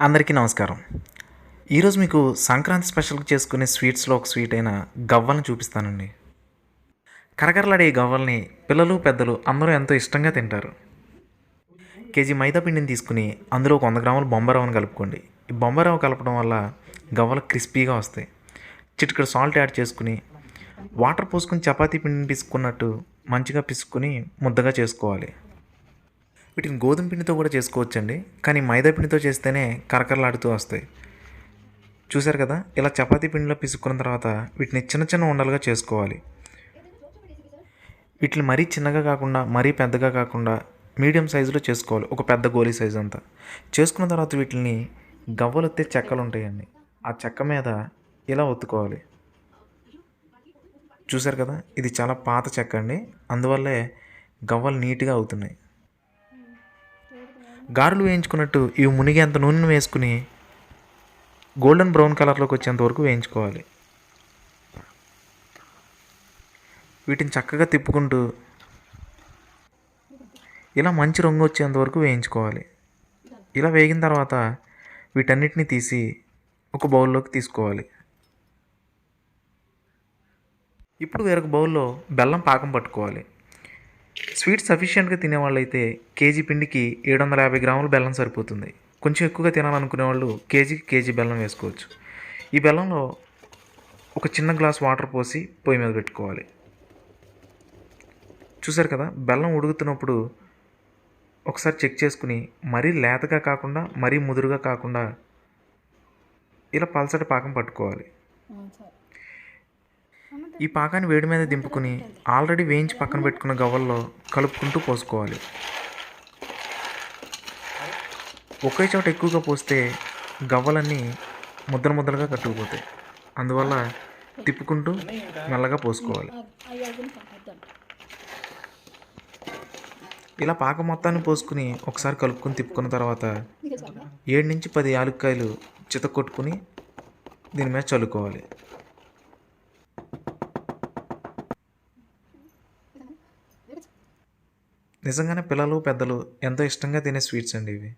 అందరికీ నమస్కారం. ఈరోజు మీకు సంక్రాంతి స్పెషల్గా చేసుకునే స్వీట్స్లో ఒక స్వీట్ అయిన గవ్వలను చూపిస్తానండి. కరకరలాడే ఈ గవ్వల్ని పిల్లలు పెద్దలు అందరూ ఎంతో ఇష్టంగా తింటారు. కేజీ మైదా పిండిని తీసుకుని అందులో ఒక వంద గ్రాముల బొంబారవ్వను కలుపుకోండి. ఈ బొంబారవ్వ కలపడం వల్ల గవ్వలు క్రిస్పీగా వస్తాయి. చిటికెడు సాల్ట్ యాడ్ చేసుకుని వాటర్ పోసుకుని చపాతీ పిండిని పిసుకున్నట్టు మంచిగా పిసుకుని ముద్దగా చేసుకోవాలి. వీటిని గోధుమ పిండితో కూడా చేసుకోవచ్చండి. కానీ మైదా పిండితో చేస్తేనే కరకరలాడుతూ వస్తాయి. చూశారు కదా? ఇలా చపాతీ పిండిలో పిసుక్కున్న తర్వాత వీటిని చిన్న చిన్న ఉండలుగా చేసుకోవాలి. వీటిని మరీ చిన్నగా కాకుండా మరీ పెద్దగా కాకుండా మీడియం సైజులో చేసుకోవాలి. ఒక పెద్ద గోలీ సైజు అంతా. చేసుకున్న తర్వాత వీటిని గవ్వలొత్తే చెక్కలు ఉంటాయండి. ఆ చెక్క మీద ఇలా ఒత్తుకోవాలి. చూశారు కదా? ఇది చాలా పాత చెక్క అండి. అందువల్లే గవ్వలు నీట్గా అవుతున్నాయి. గారెలు వేయించుకున్నట్టు ఇవి మునిగేంత నూనెను వేసుకుని గోల్డెన్ బ్రౌన్ కలర్లోకి వచ్చేంత వరకు వేయించుకోవాలి. వీటిని చక్కగా తిప్పుకుంటూ ఇలా మంచి రంగు వచ్చేంత వరకు వేయించుకోవాలి. ఇలా వేగిన తర్వాత వీటన్నిటిని తీసి ఒక బౌల్లోకి తీసుకోవాలి. ఇప్పుడు వేరొక బౌల్లో బెల్లం పాకం పట్టుకోవాలి. స్వీట్ సఫిషియెంట్గా తినేవాళ్ళైతే కేజీ పిండికి ఏడు వందల యాభై గ్రాముల బెల్లం సరిపోతుంది. కొంచెం ఎక్కువగా తినాలనుకునే వాళ్ళు కేజీకి కేజీ బెల్లం వేసుకోవచ్చు. ఈ బెల్లంలో ఒక చిన్న గ్లాస్ వాటర్ పోసి పొయ్యి మీద పెట్టుకోవాలి. చూసారు కదా బెల్లం ఉడుకుతున్నప్పుడు ఒకసారి చెక్ చేసుకుని మరీ లేతగా కాకుండా మరీ ముదురుగా కాకుండా ఇలా పలసటి పాకం పట్టుకోవాలి. ఈ పాకాన్ని వేడి మీద దింపుకుని ఆల్రెడీ వేయించి పక్కన పెట్టుకున్న గవ్వల్లో కలుపుకుంటూ పోసుకోవాలి. ఒకే చోట ఎక్కువగా పోస్తే గవ్వలన్నీ ముద్ర ముద్దలుగా కట్టుకుపోతాయి. అందువల్ల తిప్పుకుంటూ మెల్లగా పోసుకోవాలి. ఇలా పాక మొత్తాన్ని పోసుకుని ఒకసారి కలుపుకొని తిప్పుకున్న తర్వాత ఏడు నుంచి పది యాలుక్కాయలు చిత కొట్టుకుని దీని మీద చల్లుకోవాలి. నిజంగానే పిల్లలు పెద్దలు ఎంతో ఇష్టంగా తినే స్వీట్స్ అండి ఇవి.